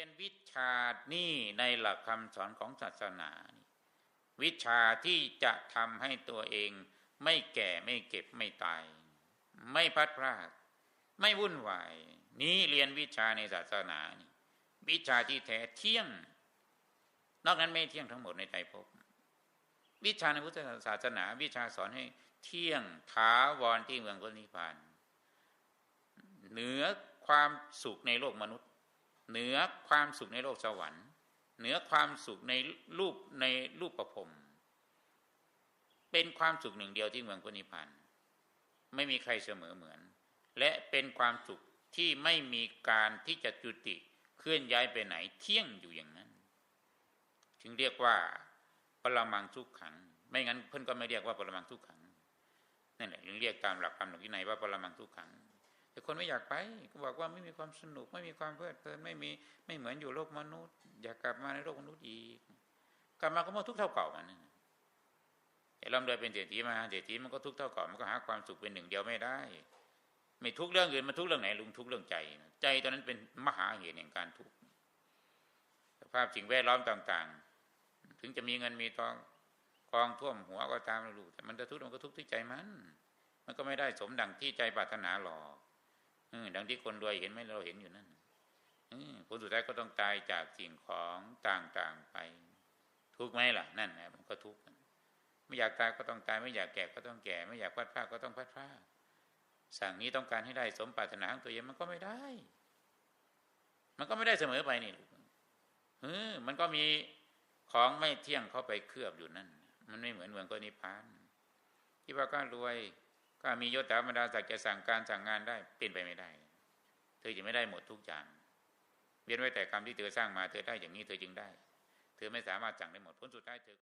รียนวิชานี่ในหลักคำสอนของศาสนาวิชาที่จะทำให้ตัวเองไม่แก่ไม่เก็บไม่ตาย ไม่พัดพลาด ไม่วุ่นวาย นี่เรียนวิชาในศาสนานี่วิชาที่แท้เที่ยง นอกนั้นไม่เที่ยงทั้งหมดในใจภพวิชาในพุทธศาสนา วิชาสอนให้เที่ยงถาวรที่เมืองพระนิพพานเหนือความสุขในโลกมนุษย์ เหนือความสุขในโลกสวรรค์ เหนือความสุขในรูปในรูปประพรมเป็นความสุขหนึ่งเดียวที่เมืองพระนิพพานไม่มีใครเสมอเหมือน และเป็นความสุขที่ไม่มีการที่จะจุติเคลื่อนย้ายไปไหนเที่ยงอยู่อย่างนั้น จึงเรียกว่าปรมังทุกขัง ไม่งั้นเพื่อนก็ไม่เรียกว่าปรมังทุกขังนั่นแหละจึงเรียกตามหลักคำหลักวินัยว่าปรมังทุกขัง แต่คนไม่อยากไปก็บอกว่าไม่มีความสนุก ไม่มีความเพลิดเพลินไม่มีไม่เหมือนอยู่โลกมนุษย์ อยากกลับมาในโลกมนุษย์อีก กลับมาก็มาทุกเท่าเก่ามันนั่นแต่ร่ำรวยเป็นเศรษฐีมาเศรษฐีมันก็ทุกเท่าเก่ามันก็หาความสุขเป็นหนึ่งเดียวไม่ได้ ไม่ทุกเรื่องอื่นมันทุกเรื่องไหนลุงทุกเรื่องใจ ใจตอนนั้นเป็นมหาเหตุแห่งการทุกข์สภาพสิ่งแวดล้อมต่าง ๆ ถึงจะมีเงินมีทองกองท่วมหัวก็ตามลูกแต่มันจะทุกข์มันก็ทุกข์ที่ใจมัน มันก็ไม่ได้สมดังที่ใจปรารถนาหรอก ดังที่คนรวยเห็นไหมเราเห็นอยู่นั่นผลสุดท้ายก็ต้องตายจากสิ่งของต่างๆไป ทุกไหมล่ะ นั่นนะมันก็ทุกข์ไม่อยากตายก็ต้องตาย ไม่อยากแก่ก็ต้องแก่ ไม่อยากพัดพลาดก็ต้องพัดพลาดสั่งนี้ต้องการให้ได้สมปรารถนาของตัวเองมันก็ไม่ได้ มันก็ไม่ได้เสมอไปนี่เออมันก็มีของไม่เที่ยงเข้าไปเคลือบอยู่นั่น มันไม่เหมือนเมืองก็นิพพานที่ว่าก็รวย ก็มียศถาบรรดาศักดิ์จะสั่งการสั่งงานได้เป็นไปไม่ได้ เธอจะไม่ได้หมดทุกอย่างเวียนไว้แต่กรรมที่เธอสร้างมาเธอได้อย่างนี้เธอจึงได้ เธอไม่สามารถสั่งได้หมดผลสุดท้ายเธอ